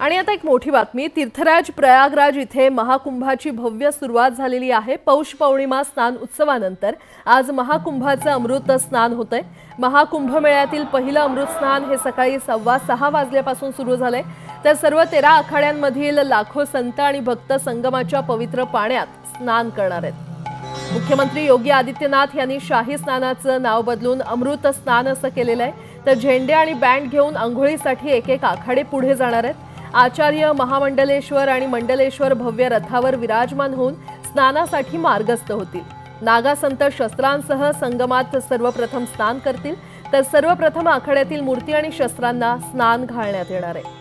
आणि आता एक मोठी बातमी. तीर्थराज प्रयागराज इथे महाकुंभाची भव्य सुरुवात झालेली आहे. पौष पौर्णिमा स्नान उत्सवानंतर आज महाकुंभाचं अमृत स्नान होतंय. महाकुंभ मेळ्यातील पहिलं अमृत स्नान हे सकाळी सव्वा सहा वाजल्यापासून सुरू झालंय. तर सर्व तेरा आखाड्यांमधील लाखो संत आणि भक्त संगमाच्या पवित्र पाण्यात स्नान करणार आहेत. मुख्यमंत्री योगी आदित्यनाथ यांनी शाही स्नानाचं नाव बदलून अमृत स्नान असं केलेलं आहे. तर झेंडे आणि बँड घेऊन आंघोळीसाठी एक एक आखाडे पुढे जाणार आहेत. आचार्य महामंडलेश्वर आणि मंडलेश्वर भव्य रथावर विराजमान होऊन स्नानासाठी मार्गस्थ होतील. नागासंत शस्त्रांसह संगमात सर्वप्रथम स्नान करतील तर सर्वप्रथम आखाड्यातील मूर्ती आणि शस्त्रांना स्नान घालण्यात येणार आहे.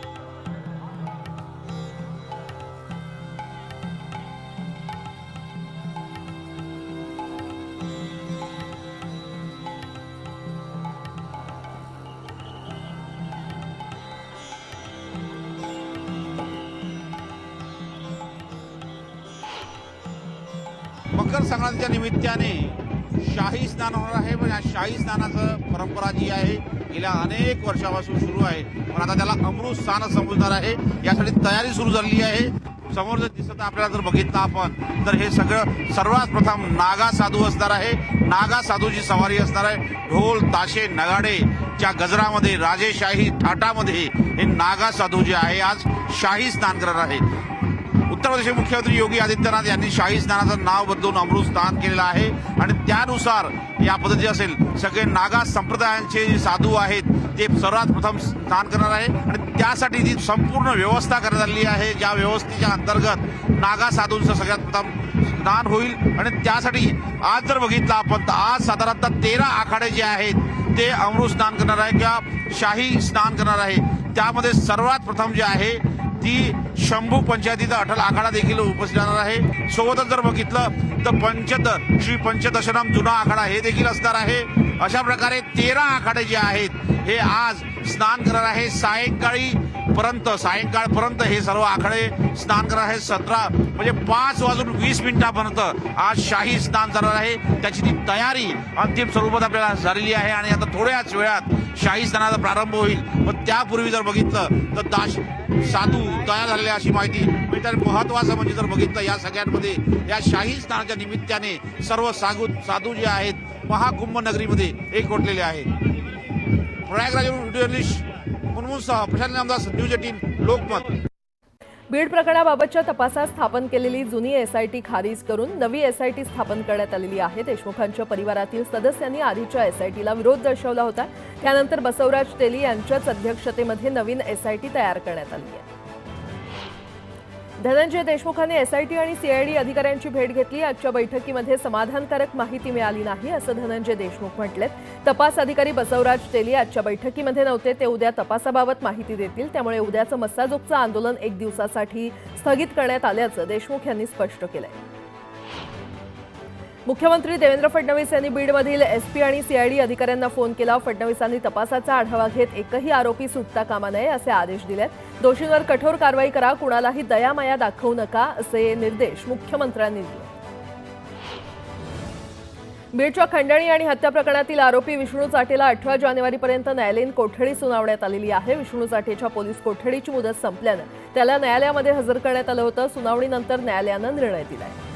मकर संक्रांतीच्या निमित्ताने शाही स्नान होणार आहे. पण या शाही स्नानाचं परंपरा जी आहे गेल्या अनेक वर्षापासून सुरू आहे. पण आता त्याला अमृत स्नान समजणार आहे. यासाठी तयारी सुरू झालेली आहे. समोर जर दिसत आपल्याला जर बघितलं आपण तर हे सगळं सर्वात प्रथम नागा साधू असणार आहे. नागा साधूची सवारी असणार आहे. ढोल ताशे नगाडे च्या गजरामध्ये राजेशाही थाटामध्ये हे नागा साधू जे आहे आज शाही स्नान करणार आहे उत्तर प्रदेशचे मुख्यमंत्री योगी आदित्यनाथ यांनी शाही स्नानाचं नाव बदलून अमृत स्नान केलेलं आहे. आणि त्यानुसार या पद्धती असेल सगळे नागा संप्रदायांचे जे साधू आहेत ते सर्वात प्रथम स्नान करणार आहे. आणि त्यासाठी जी संपूर्ण व्यवस्था करण्यात आलेली आहे ज्या व्यवस्थेच्या अंतर्गत नागा साधूंचं सगळ्यात प्रथम स्नान होईल. आणि त्यासाठी आज जर बघितलं आपण तर आज साधारणतः तेरा आखाडे जे आहेत ते अमृत स्नान करणार आहे किंवा शाही स्नान करणार आहे. त्यामध्ये सर्वात प्रथम जे आहे ती शंभू पंचायतीचा अटल आखाडा देखील उपस्थित राहणार आहे. सोबतच जर बघितलं तर पंचद श्री पंचदशनाम जुना आखाडा हे देखील असणार आहे. अशा प्रकारे तेरा आखाडे जे आहेत हे आज स्नान करणार आहे. सायंकाळी पर्यंत सायंकाळपर्यंत हे सर्व आखाडे स्नान करणार आहे सतरा म्हणजे पाच वाजून वीस मिनिटापर्यंत आज शाही स्नान झालं आहे. त्याची ती तयारी अंतिम स्वरूपात आपल्याला झालेली आहे आणि आता थोड्याच वेळात शाही स्नानाचा प्रारंभ होईल. पण त्यापूर्वी जर बघितलं तर दाश साधू तयार झालेल्या अशी माहिती मिळतात महत्वाचं म्हणजे जर बघितलं या सगळ्यांमध्ये या शाही स्नानाच्या निमित्ताने सर्व साधू साधू जे आहेत महाकुंभ नगरीमध्ये एकवटलेले आहेत. Prayagraj video journalist Prashant Namdas news eighteen Lokmat. Beed प्रकरणाबाबतच्या तपासात स्थापन केलेली जुनी एसआयटी खारीज करून नवी एसआयटी स्थापन करण्यात आलेली आहे. देशमुखांच्या परिवारातील सदस्यांनी आधीच्या एसआयटीला विरोध दर्शवला होता. त्यानंतर बसवराज तेली यांच्याच अध्यक्षतेमध्ये नवीन एसआयटी तयार करण्यात आली आहे. धनंजय देशमुखांनी एसआयटी आणि सीआयडी अधिकाऱ्यांची भेट घेतली. आजच्या बैठकीमध्ये समाधानकारक माहिती मिळाली नाही असं धनंजय देशमुख म्हटलेत. तपास अधिकारी बसवराज तेली आजच्या बैठकीमध्ये नव्हते ते उद्या तपासाबाबत माहिती देतील. त्यामुळे उद्याचं मस्साजोगचं आंदोलन एक दिवसासाठी स्थगित करण्यात आल्याचं देशमुख यांनी स्पष्ट केलंय. मुख्यमंत्री देवेंद्र फडणवीस यांनी बीडमधील एसपी आणि सीआयडी अधिकाऱ्यांना फोन केला. फडणवीसांनी तपासाचा आढावा घेत एकही आरोपी सुटता कामा नये असे आदेश दिलेत. दोषींवर कठोर कारवाई करा कुणालाही दयामाया दाखवू नका असे निर्देश मुख्यमंत्र्यांनी दिले. बीडच्या खंडणी आणि हत्या प्रकरणातील आरोपी विष्णू चाटेला अठरा जानेवारीपर्यंत न्यायालयीन कोठडी सुनावण्यात आलेली आहे. विष्णू चाटेच्या पोलीस कोठडीची मुदत संपल्यानं त्याला न्यायालयामध्ये हजर करण्यात आलं होतं. सुनावणीनंतर न्यायालयानं निर्णय दिला आहे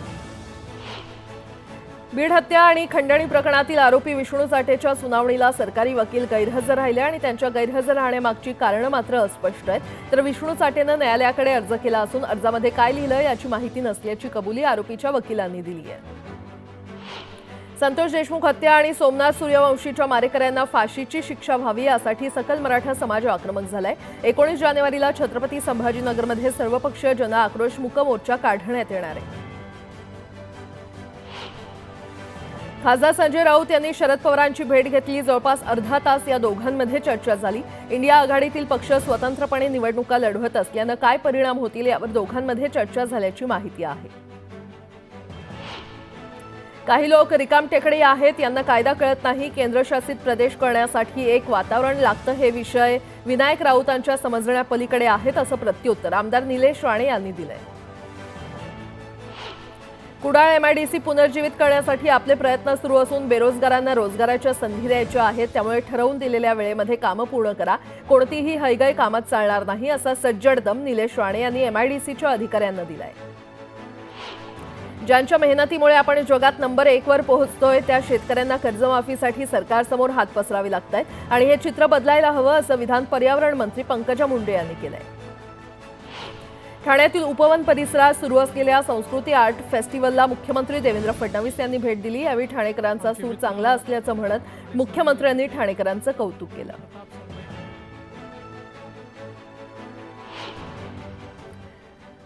बीड हत्या आणि खंडणी प्रकरणातील आरोपी विष्णू चाटेच्या सुनावणीला सरकारी वकील गैरहजर राहिले आणि त्यांच्या गैरहजर राहण्यामागची कारणं मात्र अस्पष्ट आहेत. तर विष्णू चाटेनं न्यायालयाकडे अर्ज केला असून अर्जामध्ये काय लिहिलं याची माहिती नसल्याची कबुली आरोपीच्या वकिलांनी दिली आहे. संतोष देशमुख हत्या आणि सोमनाथ सूर्यवंशीच्या मारेकऱ्यांना फाशीची शिक्षा व्हावी यासाठी सकल मराठा समाज आक्रमक झालाय. एकोणीस जानेवारीला छत्रपती संभाजीनगरमध्ये सर्वपक्षीय जन आक्रोश मुक मोर्चा काढण्यात येणार आहे. खासदार संजय राऊत यांनी शरद पवारांची भेट घेतली. जवळपास अर्धा तास या दोघांमध्ये चर्चा झाली. इंडिया आघाडीतील पक्ष स्वतंत्रपणे निवडणुका लढवत असल्यानं काय परिणाम होतील यावर दोघांमध्ये चर्चा झाल्याची माहिती आहे. काही लोक रिकाम टेकडे आहेत यांना कायदा कळत नाही. केंद्रशासित प्रदेश करण्यासाठी एक वातावरण लागतं हे विषय विनायक राऊतांच्या समजण्यापलीकडे आहेत असं प्रत्युत्तर आमदार निलेश राणे यांनी दिलंय. कुडाळ सी पुनर्जीवित करण्यासाठी आपले प्रयत्न सुरू असून बेरोजगारांना रोजगाराच्या संधी द्यायच्या आहेत त्यामुळे ठरवून दिलेल्या वेळेमध्ये कामं पूर्ण करा. कोणतीही हयगय कामात चालणार नाही असा सज्जड दम निलेश राणे यांनी सीच्या अधिकाऱ्यांना दिलाय. ज्यांच्या मेहनतीमुळे आपण जगात नंबर एकवर पोहोचतोय त्या शेतकऱ्यांना कर्जमाफीसाठी सरकारसमोर हात पसरावे लागत आहेत आणि हे चित्र बदलायला हवं असं विधान पर्यावरण मंत्री पंकजा मुंडे यांनी केलंय. ठाण्यातील उपवन परिसरात सुरू असलेल्या संस्कृती आर्ट फेस्टिवलला मुख्यमंत्री देवेंद्र फडणवीस यांनी भेट दिली. यावेळी ठाणेकरांचा सूर चांगला असल्याचं म्हणत मुख्यमंत्र्यांनी ठाणेकरांचं कौतुक केलं.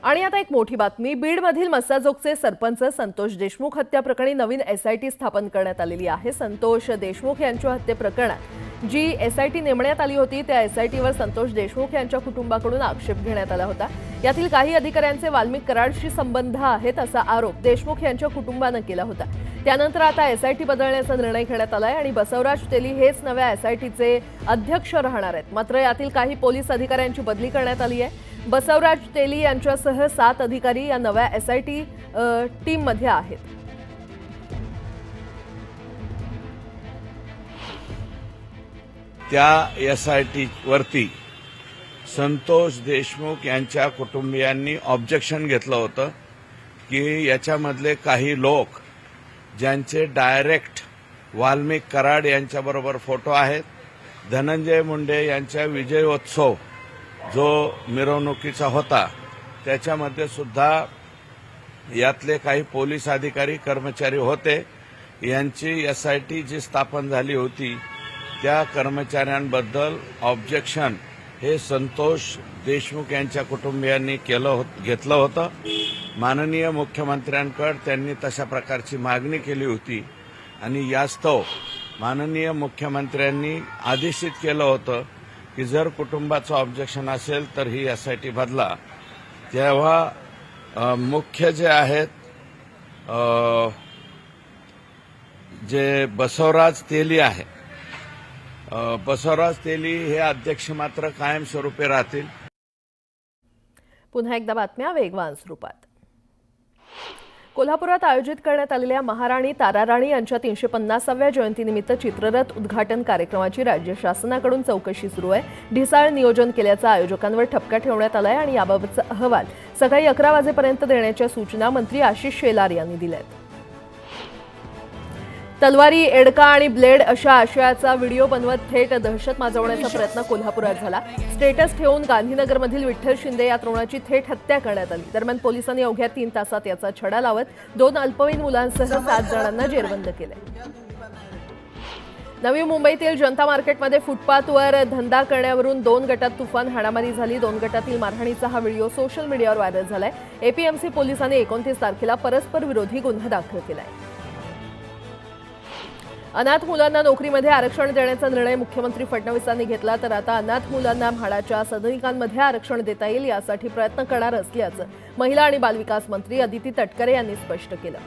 आणि आता एक मोठी बातमी. बीडमधील मस्साजोगचे सरपंच संतोष देशमुख हत्या प्रकरणी नवीन एसआयटी स्थापन करण्यात आलेली आहे. संतोष देशमुख यांच्या हत्येप्रकरणात जी एस आय टी नेमण्यात आली होती त्या एस आय टीवर संतोष देशमुख यांच्या कुटुंबाकडून आक्षेप घेण्यात आला होता. यातील काही अधिकाऱ्यांचे वाल्मिक कराडशी संबंध आहेत असा आरोप देशमुख यांच्या कुटुंबानं केला होता. त्यानंतर आता एस आय टी बदलण्याचा निर्णय घेण्यात आला आहे आणि बसवराज तेली हेच नव्या एस आय टीचे अध्यक्ष राहणार आहेत. मात्र यातील काही पोलीस अधिकाऱ्यांची बदली करण्यात आली आहे. बसवराज तेली यांच्यासह सात अधिकारी या नव्या एस आय टी टीममध्ये आहेत. त्या एस आय टीवरती संतोष देशमुख यांच्या कुटुंबियांनी ऑब्जेक्शन घेतलं होतं की याच्यामधले काही लोक ज्यांचे डायरेक्ट वाल्मिक कराड यांच्याबरोबर फोटो आहेत धनंजय मुंडे यांच्या विजयोत्सव जो मिरवणुकीचा होता त्याच्यामध्ये सुद्धा यातले काही पोलीस अधिकारी कर्मचारी होते यांची एसआयटी आय टी जी स्थापन झाली होती त्या कर्मचाऱ्यांबद्दल ऑब्जेक्शन हे संतोष देशमुख यांच्या कुटुंबियांनी केलं होत घेतलं होतं. माननीय मुख्यमंत्र्यांकडे त्यांनी तशा प्रकारची मागणी केली होती. आणि यास्तव माननीय मुख्यमंत्र्यांनी आदेशित केलं होतं की जर कुटुंबाचं ऑब्जेक्शन असेल तर ही एस आय टी बदला. तेव्हा मुख्य जे आहेत जे बसवराज तेली आहे बसवराज तेली हे अध्यक्ष मात्र कायमस्वरूपी राहतील. पुन्हा एकदा बातम्या वेगवान स्वरूपात. कोल्हापुरात आयोजित करण्यात आलेल्या महाराणी ताराराणी यांच्या तीनशे पन्नासाव्या जयंतीनिमित्त चित्ररथ उद्घाटन कार्यक्रमाची राज्य शासनाकडून चौकशी सुरू आहे. ढिसाळ नियोजन केल्याचा आयोजकांवर ठपका ठेवण्यात आलाय आणि याबाबतचा अहवाल सकाळी अकरा वाजेपर्यंत देण्याच्या सूचना मंत्री आशिष शेलार यांनी दिल्या आहेत तलवारी एडका आणि ब्लेड अशा आशयाचा व्हिडिओ बनवत थेट दहशत माजवण्याचा प्रयत्न कोल्हापुरात झाला. स्टेटस ठेवून गांधीनगरमधील विठ्ठल शिंदे या तरुणाची थेट हत्या करण्यात आली. दरम्यान पोलिसांनी अवघ्या तीन तासात याचा छडा लावत दोन अल्पवयीन मुलांसह सात जणांना जेरबंद केले. नवी मुंबईतील जनता मार्केटमध्ये फुटपाथवर धंदा करण्यावरून दोन गटात तुफान हाणामारी झाली. दोन गटातील मारहाणीचा हा व्हिडिओ सोशल मीडियावर व्हायरल झालाय. एपीएमसी पोलिसांनी एकोणतीस तारखेला परस्पर विरोधी गुन्हा दाखल केलाय. अनाथ मुलांना नोकरीमध्ये आरक्षण देण्याचा निर्णय मुख्यमंत्री फडणवीसांनी घेतला तर आता अनाथ मुलांना म्हाडाच्या सदनिकांमध्ये आरक्षण देता येईल यासाठी प्रयत्न करणार असल्याचं महिला आणि बालविकास मंत्री अदिती तटकरे यांनी स्पष्ट केलं.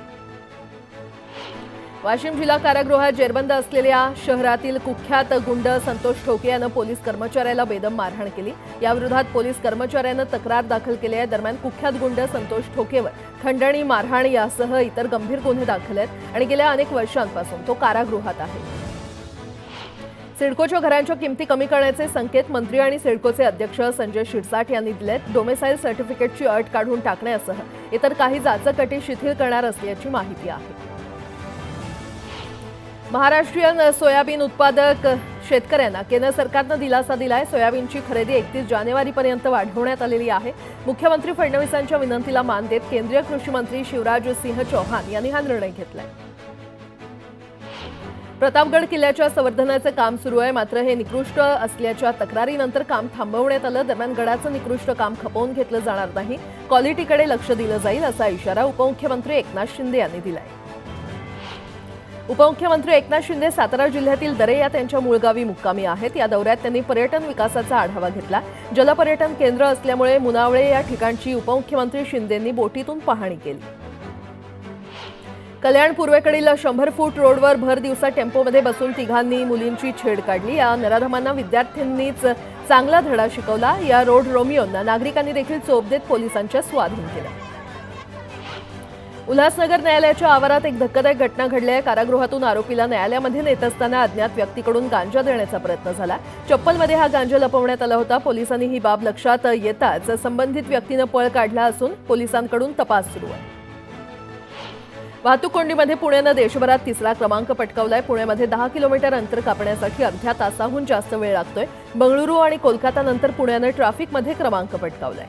वाशिम जिल्हा कारागृहात जेरबंद असलेल्या शहरातील कुख्यात गुंड संतोष ठोके यानं पोलीस कर्मचाऱ्याला बेदम मारहाण केली. याविरोधात पोलीस कर्मचाऱ्यानं तक्रार दाखल केली आहे. दरम्यान कुख्यात गुंड संतोष ठोकेवर खंडणी मारहाण यासह इतर गंभीर गुन्हे दाखल आहेत आणि गेल्या अनेक वर्षांपासून तो कारागृहात आहे. सिडकोच्या घरांच्या किमती कमी करण्याचे संकेत मंत्री आणि सिडकोचे अध्यक्ष संजय शिरसाट यांनी दिलेत. डोमेसाईल सर्टिफिकेटची अट काढून टाकण्यासह इतर काही जाचक शिथिल करणार असल्याची माहिती आहे. महाराष्ट्रीयन सोयाबीन उत्पादक शेतकऱ्यांना केंद्र सरकारनं दिलासा दिलाय. सोयाबीनची खरेदी एकतीस जानेवारीपर्यंत वाढवण्यात आलेली आहे. मुख्यमंत्री फडणवीसांच्या विनंतीला मान देत केंद्रीय कृषी मंत्री शिवराज सिंह चौहान यांनी हा निर्णय घेतलाय. प्रतापगड किल्ल्याच्या संवर्धनाचं काम सुरू आहे. मात्र हे निकृष्ट असल्याच्या तक्रारीनंतर काम थांबवण्यात आलं. दरम्यान गडाचं निकृष्ट काम खपवून घेतलं जाणार नाही. क्वालिटीकडे लक्ष दिलं जाईल असा इशारा उपमुख्यमंत्री एकनाथ शिंदे यांनी दिलाय. उपमुख्यमंत्री एकनाथ शिंदे सातारा जिल्ह्यातील दरे या त्यांच्या मूळगावी मुक्कामी आहेत. या दौऱ्यात त्यांनी पर्यटन विकासाचा आढावा घेतला. जलपर्यटन केंद्र असल्यामुळे मुनावळे या ठिकाणची उपमुख्यमंत्री शिंदेंनी बोटीतून पाहणी केली. कल्याण पूर्वेकडील शंभर फूट रोडवर भर दिवसा टेम्पोमध्ये बसून तिघांनी मुलींची छेड काढली. या नराधमांना विद्यार्थ्यांनीच चांगला धडा शिकवला. या रोड रोमियोंना नागरिकांनी देखील चोप देत पोलिसांच्या स्वाधीन केलं. उल्हासनगर न्यायालयाच्या आवारात एक धक्कादायक घटना घडली आहे. कारागृहातून आरोपीला न्यायालयामध्ये नेत असताना अज्ञात व्यक्तीकडून गांजा देण्याचा प्रयत्न झाला. चप्पलमध्ये हा गांजा लपवण्यात आला होता. पोलिसांनी ही बाब लक्षात येताच संबंधित व्यक्तीनं पळ काढला असून पोलिसांकडून तपास सुरू आहे. वाहतूक कोंडीमध्ये पुण्यानं देशभरात तिसरा क्रमांक पटकावलाय. पुण्यामध्ये दहा किलोमीटर अंतर कापण्यासाठी अर्ध्या तासाहून जास्त वेळ लागतोय. बंगळुरू आणि कोलकाता नंतर पुण्यानं ट्रॅफिकमध्ये क्रमांक पटकावलाय.